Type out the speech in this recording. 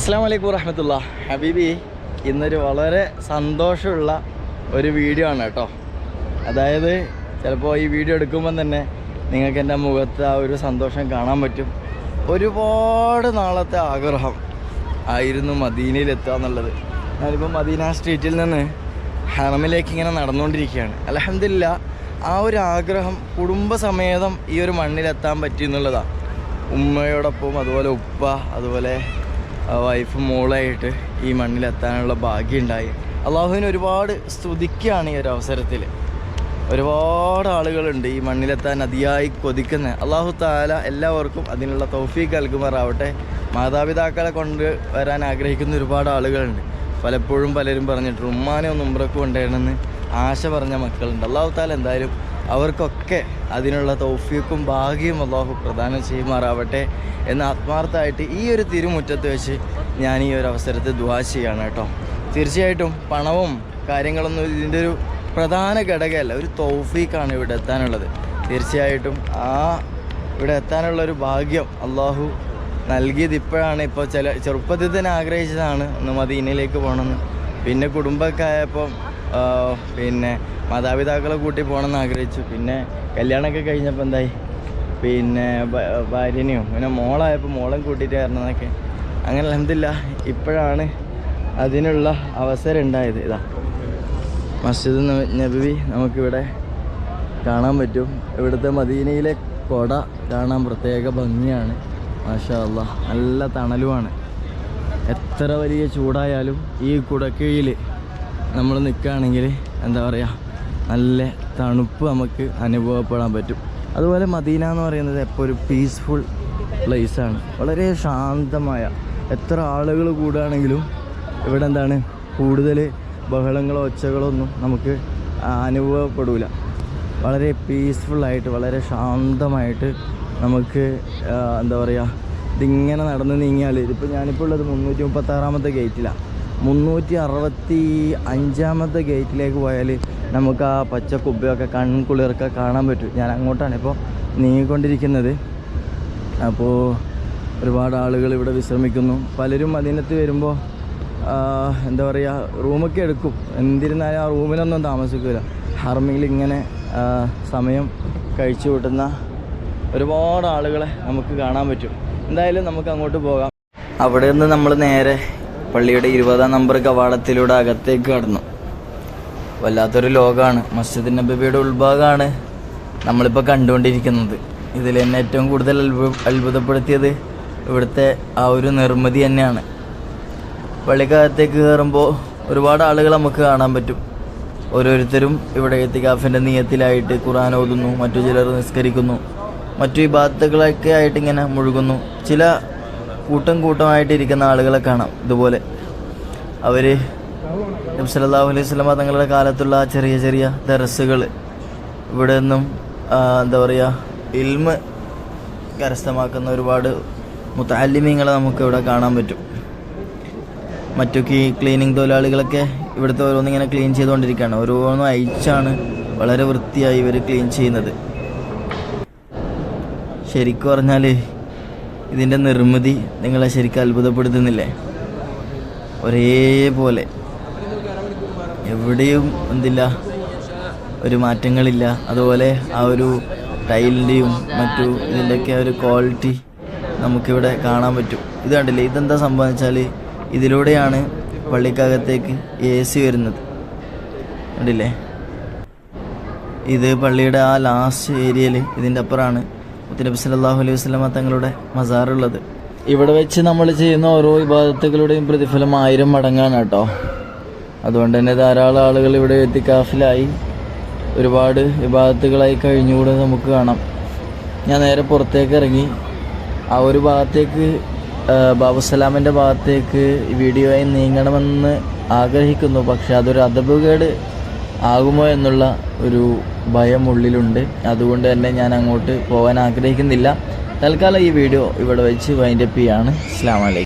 അസ്സാം വലൈക്കും വറഹമത്തുള്ള. ഹബീബി ഇന്നൊരു വളരെ സന്തോഷമുള്ള ഒരു വീഡിയോ ആണ് കേട്ടോ. അതായത് ചിലപ്പോൾ ഈ വീഡിയോ എടുക്കുമ്പം തന്നെ നിങ്ങൾക്ക് എന്റെ മുഖത്ത് ആ ഒരു സന്തോഷം കാണാൻ പറ്റും. ഒരുപാട് നാളത്തെ ആഗ്രഹം ആയിരുന്നു മദീനയിലെത്തുക എന്നുള്ളത്. ഞാനിപ്പോൾ മദീന സ്ട്രീറ്റിൽ നിന്ന് ഹറമിലേക്ക് ഇങ്ങനെ നടന്നുകൊണ്ടിരിക്കുകയാണ്. അലഹമില്ല ആ ഒരു ആഗ്രഹം കുടുംബസമേതം ഈ ഒരു മണ്ണിലെത്താൻ പറ്റി എന്നുള്ളതാണ് ഉമ്മയോടൊപ്പം അതുപോലെ ഉപ്പ അതുപോലെ വൈഫ് മോളായിട്ട് ഈ മണ്ണിലെത്താനുള്ള ഭാഗ്യമുണ്ടായി. അള്ളാഹുവിന് ഒരുപാട് സ്തുതിക്കുകയാണ് ഈ ഒരു അവസരത്തിൽ ഒരുപാട് ആളുകളുണ്ട് ഈ മണ്ണിലെത്താൻ അതിയായി കൊതിക്കുന്ന. അള്ളാഹു താല എല്ലാവർക്കും അതിനുള്ള തൗഫീഖ് നൽകുമാറാവട്ടെ. മാതാപിതാക്കളെ കൊണ്ട് വരാൻ ആഗ്രഹിക്കുന്ന ഒരുപാട് ആളുകളുണ്ട്. പലപ്പോഴും പലരും പറഞ്ഞിട്ടുണ്ട് ഉമ്മാനെ ഒന്ന് ഉമ്രക്ക് കൊണ്ടുവരണമെന്ന് ആശ പറഞ്ഞ മക്കളുണ്ട്. അള്ളാഹു താല എന്തായാലും അവർക്കൊക്കെ അതിനുള്ള തൗഫീക്കും ഭാഗ്യവും അള്ളാഹു പ്രദാനം ചെയ്യുമാറാവട്ടെ എന്ന് ആത്മാർത്ഥമായിട്ട് ഈ ഒരു തിരുമുറ്റത്ത് വെച്ച് ഞാൻ ഈ ഒരു അവസരത്തിൽ ദുവാ ചെയ്യാണ് കേട്ടോ. തീർച്ചയായിട്ടും പണവും കാര്യങ്ങളൊന്നും ഇതിന്റെ ഒരു പ്രധാന ഘടകമല്ല ഒരു തൗഫീക്കാണ് ഇവിടെ എത്താനുള്ളത്. തീർച്ചയായിട്ടും ആ ഇവിടെ എത്താനുള്ള ഒരു ഭാഗ്യം അള്ളാഹു നൽകിയത് ഇപ്പോഴാണ്. ഇപ്പോൾ ചില ചെറുപ്പത്തിൽ തന്നെ ആഗ്രഹിച്ചതാണ് ഒന്ന് മദീനയിലേക്ക് പോകണമെന്ന്. പിന്നെ ആ, പിന്നെ മാതാപിതാക്കളെ കൂട്ടി പോകണമെന്ന് ആഗ്രഹിച്ചു. പിന്നെ കല്യാണമൊക്കെ കഴിഞ്ഞപ്പോൾ എന്തായി? പിന്നെ ഭാര്യനെയും പിന്നെ മോളായപ്പോൾ മോളും കൂട്ടിയിട്ട് വരണമെന്നൊക്കെ അങ്ങനെ അലഹമില്ല ഇപ്പോഴാണ് അതിനുള്ള അവസരം ഉണ്ടായത്. ഇതാ. മസ്ജിദ് നബി നമുക്കിവിടെ കാണാൻ പറ്റും. ഇവിടുത്തെ മദീനയിലെ കൊട കാണാൻ പ്രത്യേക ഭംഗിയാണ്. മാഷാ നല്ല തണലുമാണ്. എത്ര വലിയ ചൂടായാലും ഈ കുടക്കീഴിൽ നമ്മൾ നിൽക്കുകയാണെങ്കിൽ എന്താ പറയുക നല്ല തണുപ്പ് നമുക്ക് അനുഭവപ്പെടാൻ പറ്റും. അതുപോലെ മദീന എന്ന് പറയുന്നത് എപ്പോൾ ഒരു പീസ്ഫുൾ പ്ലേസാണ് വളരെ ശാന്തമായ എത്ര ആളുകൾ കൂടുകയാണെങ്കിലും ഇവിടെ എന്താണ് കൂടുതൽ ബഹളങ്ങളോ ഒച്ചകളോ ഒന്നും നമുക്ക് അനുഭവപ്പെടില്ല വളരെ പീസ്ഫുള്ളായിട്ട് വളരെ ശാന്തമായിട്ട് നമുക്ക് എന്താ പറയുക ഇതിങ്ങനെ നടന്ന് നീങ്ങിയാൽ ഇതിപ്പോൾ ഞാനിപ്പോൾ ഉള്ളത് മുന്നൂറ്റി മുപ്പത്താറാമത്തെ ഗേറ്റിലാണ് മുന്നൂറ്റി അറുപത്തി അഞ്ചാമത്തെ ഗേറ്റിലേക്ക് പോയാൽ നമുക്ക് ആ പച്ച കുബ്ബയൊക്കെ കൺകുളിർക്കെ കാണാൻ പറ്റും. ഞാൻ അങ്ങോട്ടാണ് ഇപ്പോൾ നീങ്ങിക്കൊണ്ടിരിക്കുന്നത്. അപ്പോൾ ഒരുപാട് ആളുകൾ ഇവിടെ വിശ്രമിക്കുന്നു. പലരും അതിനകത്ത് വരുമ്പോൾ എന്താ പറയുക റൂമൊക്കെ എടുക്കും. എന്തിരുന്നാലും ആ റൂമിലൊന്നും താമസിക്കില്ല ഹർമിയിൽ ഇങ്ങനെ സമയം കഴിച്ചു കൂട്ടുന്ന ഒരുപാട് ആളുകളെ നമുക്ക് കാണാൻ പറ്റും. എന്തായാലും നമുക്ക് അങ്ങോട്ട് പോകാം. അവിടെ നിന്ന് നമ്മൾ നേരെ പള്ളിയുടെ ഇരുപതാം നമ്പർ കവാടത്തിലൂടെ അകത്തേക്ക് കടന്നു. വല്ലാത്തൊരു ലോകമാണ് മസ്ജിദ് നബിയുടെ ഉൾഭാഗമാണ് നമ്മളിപ്പോൾ കണ്ടുകൊണ്ടിരിക്കുന്നത്. ഇതിൽ എന്നെ ഏറ്റവും കൂടുതൽ അത്ഭുതപ്പെടുത്തിയത് ഇവിടുത്തെ ആ ഒരു നിർമ്മിതി തന്നെയാണ്. പള്ളിക്കകത്തേക്ക് കയറുമ്പോൾ ഒരുപാട് ആളുകൾ നമുക്ക് കാണാൻ പറ്റും. ഓരോരുത്തരും ഇവിടെ എത്തിക്കാഫിന്റെ നീയത്തിലായിട്ട് ഖുറാൻ ഓതുന്നു മറ്റു ചിലർ നിസ്കരിക്കുന്നു മറ്റു വിഭാഗത്തുകളൊക്കെ ആയിട്ട് ഇങ്ങനെ മുഴുകുന്നു. ചില കൂട്ടം കൂട്ടമായിട്ട് ഇരിക്കുന്ന ആളുകളെ കാണാം. ഇതുപോലെ അവർ നബ്സല്ലാഹു അലൈഹി സ്വലമ തങ്ങളുടെ കാലത്തുള്ള ആ ചെറിയ ചെറിയ ദറസുകൾ ഇവിടെ നിന്നും എന്താ പറയുക ഇൽമ് കരസ്ഥമാക്കുന്ന ഒരുപാട് മുത്താലിമീങ്ങളെ നമുക്ക് ഇവിടെ കാണാൻ പറ്റും. മറ്റൊക്കെ ഈ ക്ലീനിങ് തൊഴിലാളികളൊക്കെ ഇവിടുത്തെ ഓരോന്നിങ്ങനെ ക്ലീൻ ചെയ്തുകൊണ്ടിരിക്കുകയാണ്. ഓരോന്നും അയച്ചാണ് വളരെ വൃത്തിയായി ഇവർ ക്ലീൻ ചെയ്യുന്നത്. ശരിക്കും പറഞ്ഞാൽ ഇതിന്റെ നിർമ്മിതി നിങ്ങളെ ശരിക്കും അത്ഭുതപ്പെടുത്തുന്നില്ലേ? ഒരേപോലെ. എവിടെയും എന്തില്ല ഒരു മാറ്റങ്ങളില്ല. അതുപോലെ ആ ഒരു ടൈലിന്റെയും മറ്റു ഇതിന്റെയൊക്കെ ഒരു ക്വാളിറ്റി നമുക്കിവിടെ കാണാൻ പറ്റും. ഇത് കണ്ടില്ലേ? ഇതെന്താ സംഭവിച്ചാൽ ഇതിലൂടെയാണ് പള്ളിക്കകത്തേക്ക് എ സി വരുന്നത്. കണ്ടില്ലേ? ഇത് പള്ളിയുടെ ആ ലാസ്റ്റ് ഏരിയയിൽ ഇതിന്റെ അപ്പുറമാണ് മുത്തനബി സല്ലാഹു അലൈഹി വസ്ലമ തങ്ങളുടെ മസാറുള്ളത്. ഇവിടെ വെച്ച് നമ്മൾ ചെയ്യുന്ന ഓരോ വിവാദത്തുകളുടെയും പ്രതിഫലം ആയിരം മടങ്ങാണ് കേട്ടോ. അതുകൊണ്ട് തന്നെ ധാരാളം ആളുകൾ ഇവിടെ എത്തിക്കാഫിലായി. ഒരുപാട് വിവാദത്തുകളായി കഴിഞ്ഞുകൂടെ നമുക്ക് കാണാം. ഞാൻ നേരെ പുറത്തേക്ക് ഇറങ്ങി. ആ ഒരു ഭാഗത്തേക്ക് ബാബുസലാമിന്റെ ഭാഗത്തേക്ക് വീഡിയോയായി നീങ്ങണമെന്ന് ആഗ്രഹിക്കുന്നു. പക്ഷെ അതൊരു അതപുകേട് ആകുമോ എന്നുള്ള ഒരു ഭയം ഉള്ളിലുണ്ട്. അതുകൊണ്ട് തന്നെ ഞാൻ അങ്ങോട്ട് പോകാൻ ആഗ്രഹിക്കുന്നില്ല. തൽക്കാലം ഈ വീഡിയോ ഇവിടെ വെച്ച് വൈൻഡപ്പ് ചെയ്യാണ്. അസ്ലാമലൈക്കും